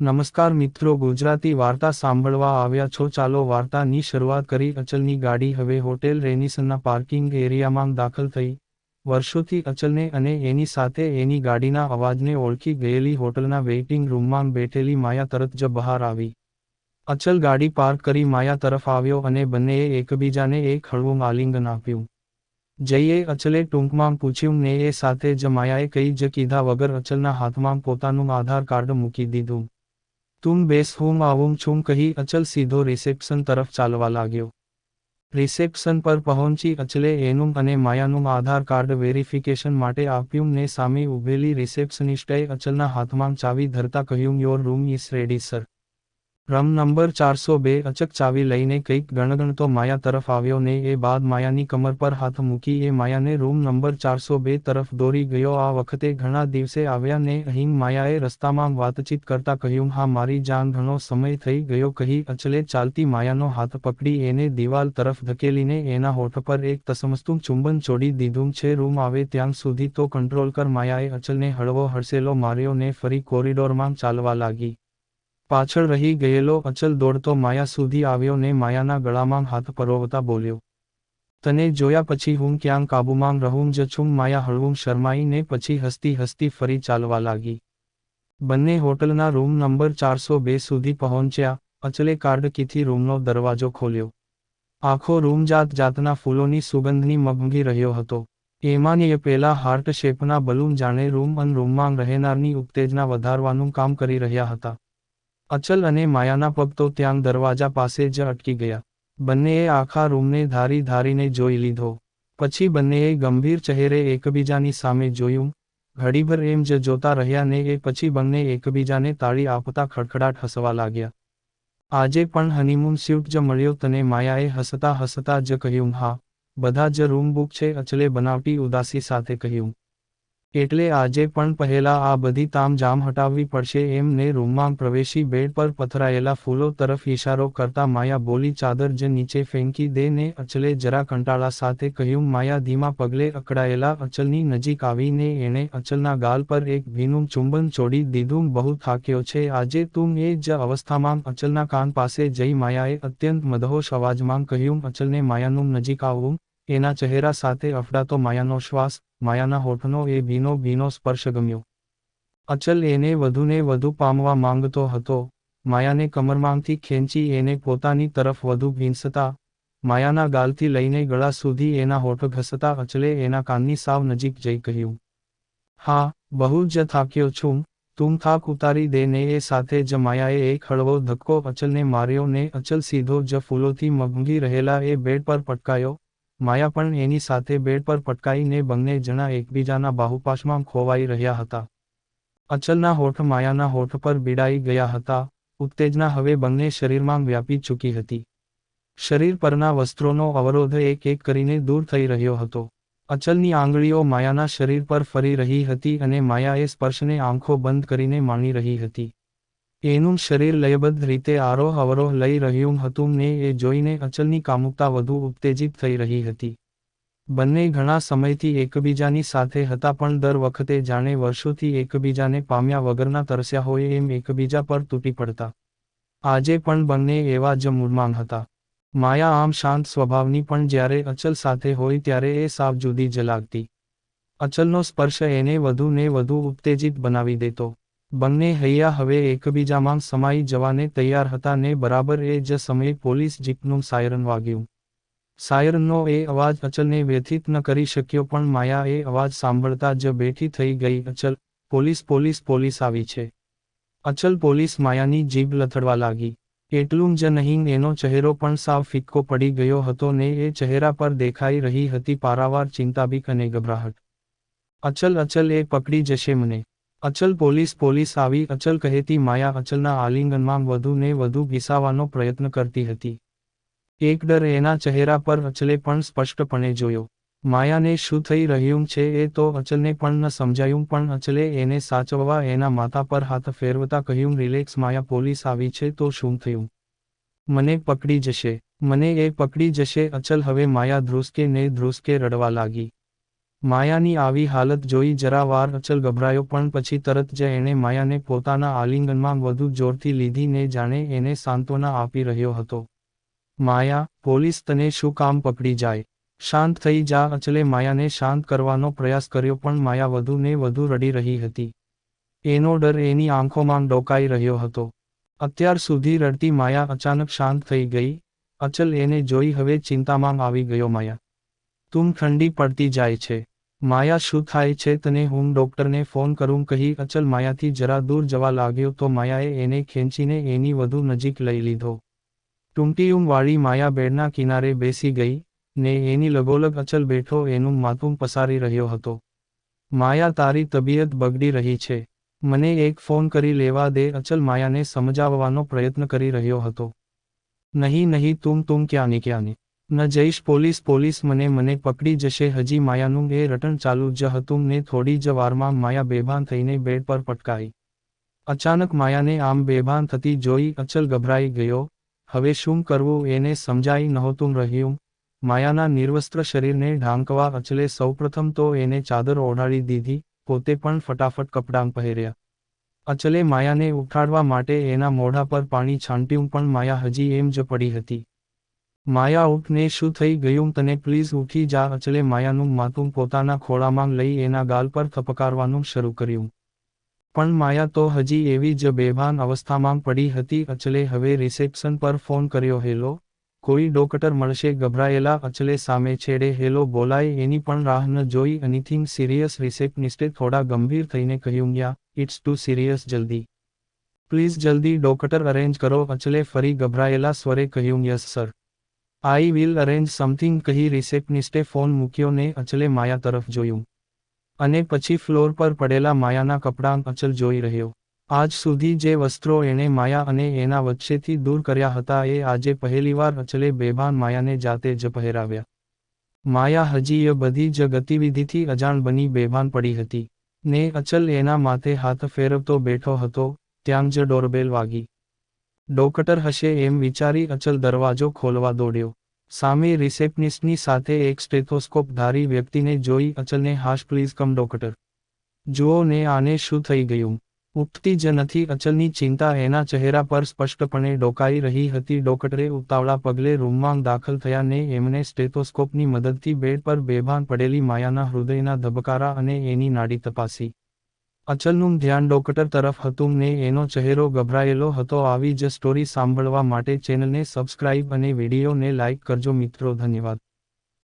નમસ્કાર મિત્રો, ગુજરાતી વાર્તા સાંભળવા આવ્યા છો. ચાલો વાર્તાની શરૂઆત કરી. અચલની ગાડી હવે હોટેલ રેનિસનના પાર્કિંગ એરિયામાં દાખલ થઈ. વર્ષોથી અચલને અને એની સાથે એની ગાડીના અવાજને ઓળખી ગયેલી હોટલના વેઇટિંગ રૂમમાં બેઠેલી માયા તરત જ બહાર આવી. અચલ ગાડી પાર્ક કરી માયા તરફ આવ્યો અને બંનેએ એકબીજાને એક હળવું આલિંગન આપ્યું. જઈએ અચલે ટૂંકમાં પૂછ્યું, ને એ સાથે જ માયાએ કઈ જ કીધા વગર અચલના હાથમાં પોતાનું આધાર કાર્ડ મૂકી દીધું. તું બેસ હું આવું છું કહી અચલ સીધો રિસેપ્શન તરફ ચાલવા લાગ્યો રિસેપ્શન પર પહોંચી અચલે એનું અને માયાનું આધાર કાર્ડ વેરિફિકેશન માટે આપ્યું ને સામે ઊભેલી રિસેપ્શનિસ્ટે અચલના હાથમાં ચાવી ધરતા કહ્યું your room is ready sir room number ચારસો બે અચક ચાવી લઈને કંઈક ગણગણતો માયા તરફ આવ્યો ને એ બાદ માયાની કમર પર હાથ મૂકી એ માયાને રૂમ નંબર ચારસો બે તરફ દોરી ગયો. આ વખતે ઘણા દિવસે આવ્યા ને અહીં માયાએ રસ્તામાં વાતચીત કરતા કહ્યું, હા, મારી જાન, ઘણો સમય થઈ ગયો, કહી અચલે ચાલતી માયાનો હાથ પકડી એને દિવાલ તરફ ધકેલીને એના હોઠ પર એક તસમસ્તું ચુંબન છોડી દીધું. છે, રૂમ આવે ત્યાં સુધી તો કંટ્રોલ કર, માયાએ અચલને હળવો હડસેલો માર્યો ને ફરી કોરિડોરમાં ચાલવા લાગી. પાછળ રહી ગયેલો અચલ દોડતો માયા સુધી આવ્યો ને માયાના ગળામાં હાથ પરોવતા બોલ્યો, તને જોયા પછી હું ક્યાં કાબુમાં રહું જ છું? માયા હળવું શરમાઈને પછી હસતી હસતી ફરી ચાલવા લાગી. બંને હોટલના રૂમ નંબર ચારસો બે સુધી પહોંચ્યા, અચલે કાર્ડ કીથી રૂમનો દરવાજો ખોલ્યો. આખો રૂમ જાત જાતના ફૂલોની સુગંધની મગમગી રહ્યો હતો. એમાંની પેલા હાર્ટ શેપના બલૂન જાણે રૂમ અન રૂમમાં રહેનારની ઉત્તેજના વધારવાનું કામ કરી રહ્યા હતા. અચલ અને માયાના પગ તો ત્યાં દરવાજા પાસે જ અટકી ગયા. બંનેએ આખા રૂમને ધારી ધારીને જોઈ લીધો. પછી બંનેએ ગંભીર ચહેરે એકબીજાની સામે જોયું. ઘડીભર એમ જ જોતા રહ્યા ને એ પછી બંને એકબીજાને તાળી આપતા ખડખડાટ હસવા લાગ્યા. આજે પણ હનીમૂન સ્યુટ જ મળ્યો તને માયાએ હસતા હસતા જ કહ્યું, હા. બધા જ રૂમ બુક છે, અચલે બનાવટી ઉદાસી સાથે કહ્યું. એટલે આજે પણ પહેલા આ બધી તામઝામ હટાવવી પડશે એમને રૂમમાં પ્રવેશી બેડ પર પથરાયેલા ફૂલો તરફ ઇશારો કરતા માયા બોલી ચાદર જ નીચે ફેંકી દે ને અચલે જરા કંટાળા સાથે કહ્યું, માયા ધીમા પગલે અકળાયેલા અચલની નજીક આવીને એણે અચલના ગાલ પર એક ભીનું ચુંબન છોડી દીધું. બહુ થાક્યો છે. આજે તું એ જ અવસ્થામાં અચલના કાન પાસે જઈ માયાએ અત્યંત મદહોશ અવાજમાં કહ્યું, અચલને માયાનું નજીક આવવું એના ચહેરા સાથે અફડાતો માયાનો શ્વાસ માયાના હોઠનો એ ભીનો ભીનો સ્પર્શ ગમ્યો. અચલ એને વધુને વધુ પામવા માંગતો હતો. માયાને કમરમાંથી ખેંચી એને પોતાની તરફ વધુ ભીંસતા, માયાના ગાલથી લઈને ગળા સુધી એના હોઠ ઘસતા અચલે એના કાનની સાવ નજીક જઈ કહ્યું, હા, બહુ જ થાક્યો છું. તું થાક ઉતારી દે ને એ સાથે જ માયાએ એક હળવો ધક્કો અચલને માર્યો ને અચલ સીધો જ ફૂલોથી મગંગી રહેલા એ બેડ પર પટકાયો. માયા પણ એની સાથે બેડ પર પટકાઈને બંને જણા એકબીજાના બાહુપાશમાં ખોવાઈ રહ્યા હતા. અચલના હોઠ માયાના હોઠ પર બીડાઈ ગયા હતા. ઉત્તેજના હવે બંને શરીરમાં વ્યાપી ચૂકી હતી. શરીર પરના વસ્ત્રોનો અવરોધ એક એક કરીને દૂર થઈ રહ્યો હતો. અચલની આંગળીઓ માયાના શરીર પર ફરી રહી હતી અને માયાએ સ્પર્શને આંખો બંધ કરીને માણી રહી હતી. એનું શરીર લયબદ્ધ રીતે આરોહ અવરોહ લઈ રહ્યું હતું ને એ જોઈને અચલની કામુકતા વધુ ઉત્તેજિત થઈ રહી હતી. બંને ઘણા સમયથી એકબીજાની સાથે હતા પણ દર વખતે જાણે વર્ષોથી એકબીજાને પામ્યા વગરના તરસ્યા હોય એમ એકબીજા પર તૂટી પડતા. આજે પણ બંને એવા જ મૂળમાં હતા. માયા આમ શાંત સ્વભાવની પણ જ્યારે અચલ સાથે હોય ત્યારે એ સાવ જુદી જ લાગતી. અચલનો સ્પર્શ એને વધુ ને વધુ ઉત્તેજિત બનાવી દેતો. બંને હૈયા હવે એકબીજામાં સમાઈ જવાને તૈયાર હતા ને બરાબર એ જ સમયે પોલીસ જીપનું સાયરન વાગ્યું. સાયરનનો એ અવાજ અચલને વ્યથિત ન કરી શક્યો પણ માયા એ અવાજ સાંભળતા જ બેઠી થઈ ગઈ, અચલ, પોલીસ પોલીસ પોલીસ આવી છે. અચલ પોલીસ માયાની જીભ લથડવા લાગી. એટલું જ નહીં, એનો ચહેરો પણ સાવ ફિક્કો પડી ગયો હતો ને એ ચહેરા પર દેખાઈ રહી હતી પારાવાર ચિંતાબીક અને ગભરાહટ. અચલ અચલ, એ પકડી જશે મને. અચલ પોલીસ પોલીસ આવી અચલ કહેતી માયા અચલના આલિંગનમાં વધુ ને વધુ ઘીસાવાનો પ્રયત્ન કરતી હતી. એક ડર એના ચહેરા પર અચલે પણ સ્પષ્ટપણે જોયો. માયાને શું થઈ રહ્યું છે એ તો અચલને પણ ન સમજાયું પણ અચલે એને સાચવવા એના માથા પર હાથ ફેરવતા કહ્યું, રિલેક્સ માયા, પોલીસ આવી છે તો શું થયું? મને પકડી જશે. મને એ પકડી જશે. અચલ હવે માયા ધ્રુસકે ને ધ્રુસકે રડવા લાગી. માયાની આવી હાલત જોઈ જરા વાર અચલ ગભરાયો, પણ પછી તરત જ એણે માયાને પોતાના આલિંગનમાં વધુ જોરથી લીધી ને જાણે એને સાંત્વના આપી રહ્યો હતો. માયા, પોલીસ તને શું કામ પકડી જાય? શાંત થઈ જા. અચલે માયાને શાંત કરવાનો પ્રયાસ કર્યો, પણ માયા વધુ ને વધુ રડી રહી હતી. એનો ડર એની આંખોમાં ડોકાઈ રહ્યો હતો. અત્યાર સુધી રડતી માયા અચાનક શાંત થઈ ગઈ. અચલ એને જોઈ હવે ચિંતામાં આવી ગયો, માયા, તું ઠંડી પડતી જાય છે. માયા શું થાય છે તને હું ડોક્ટરને ફોન કરું કહી અચલ માયાથી જરા દૂર જવા લાગ્યો તો માયાએ એને ખેંચીને એની વધુ નજીક લઈ લીધો. ટૂંટીયું વાળી માયા બેડના કિનારે બેસી ગઈ ને એની લગોલગ અચલ બેઠો એનું માથું પસારી રહ્યો હતો. માયા તારી તબિયત બગડી રહી છે. મને એક ફોન કરી લેવા દે અચલ માયાને સમજાવવાનો પ્રયત્ન કરી રહ્યો હતો. નહીં નહીં, તું તું ક્યાંની ક્યાંની ન? જઈશ, પોલીસ પોલીસ મને મને પકડી જશે. હજી માયાનું એ રટણ ચાલુ જ હતું ને થોડી જ વારમાં માયા બેભાન થઈને બેડ પર પટકાઈ અચાનક માયાને આમ બેભાન થતી જોઈ અચલ ગભરાઈ ગયો. હવે શું કરવું એને સમજાઈ નહોતું રહ્યું. માયાના નિર્વસ્ત્ર શરીરને ઢાંકવા અચલે સૌપ્રથમ તો એને ચાદર ઓઢાડી દીધી, પોતે પણ ફટાફટ કપડાં પહેર્યા. અચલે માયાને ઉઠાડવા માટે એના મોઢા પર પાણી છાંટ્યું પણ માયા હજી એમ જ પડી હતી. માયા ઉઠને શું થઈ ગયું તને? પ્લીઝ ઉઠી જા. અચલે માયાનું માથું પોતાના ખોળામાં લઈ એના ગાલ પર થપકારવાનું શરૂ કર્યું. પણ માયા તો હજી એવી જ બેભાન અવસ્થામાં પડી હતી. અચલે હવે રિસેપ્શન પર ફોન કર્યો, હેલો, કોઈ ડોક્ટર મળશે? ગભરાયેલા? અચલે સામે છેડે, હેલો, બોલાય. એની પણ રાહ ન જોઈ. એનીથિંગ સિરિયસ રિસેપ્શનિસ્ટે થોડા ગંભીર થઈને કહ્યું, યા ઇટ્સ ટુ સિરિયસ જલ્દી. પ્લીઝ જલ્દી ડોક્ટર અરેન્જ કરો. અચલે ફરી ગભરાયેલા સ્વરે કહ્યું, yes sir I will arrange something કહી રિસેપ્ટનિસ્ટે ફોન મૂક્યો ને અચલે માયા તરફ જોયું. અને પછી ફ્લોર પર પડેલા માયાના કપડાં અચલ જોઈ રહ્યો. આજ સુધી જે વસ્ત્રો એણે માયા અને એના વચ્ચેથી દૂર કર્યા હતા એ આજે પહેલીવાર અચલે બેભાન માયાને જાતે જ પહેરાવ્યા. માયા હજી એ બધી જ ગતિવિધિથી અજાણ બની બેભાન પડી હતી. ને અચલ એના માથે હાથ ફેરવતો બેઠો હતો, ત્યાં જ ડોરબેલ વાગી. ડોકટર હશે એમ વિચારી અચલ દરવાજો ખોલવા દોડ્યો. સામે રિસેપ્શનિસ્ટની સાથે એક સ્ટેથોસ્કોપ ધારી વ્યક્તિને જોઈ અચલને હાશ, પ્લીઝ કમ, ડોક્ટર. જુઓ ને આને શું થઈ ગયું. ઉઠતી જ નથી અચલની ચિંતા એના ચહેરા પર સ્પષ્ટપણે ડોકાઈ રહી હતી. ડોક્ટરે ઉતાવળા પગલે રૂમમાં દાખલ થયા ને એમને સ્ટેથોસ્કોપની મદદથી બેડ પર બેભાન પડેલી માયાના હૃદયના ધબકારા અને એની નાડી તપાસી. અચલનું ધ્યાન ડોક્ટર તરફ હતું ને એનો ચહેરો ગભરાયેલો હતો. આવી જ સ્ટોરી સાંભળવા માટે ચેનલને સબસ્ક્રાઇબ અને વિડીયોને લાઇક કરજો મિત્રો. ધન્યવાદ.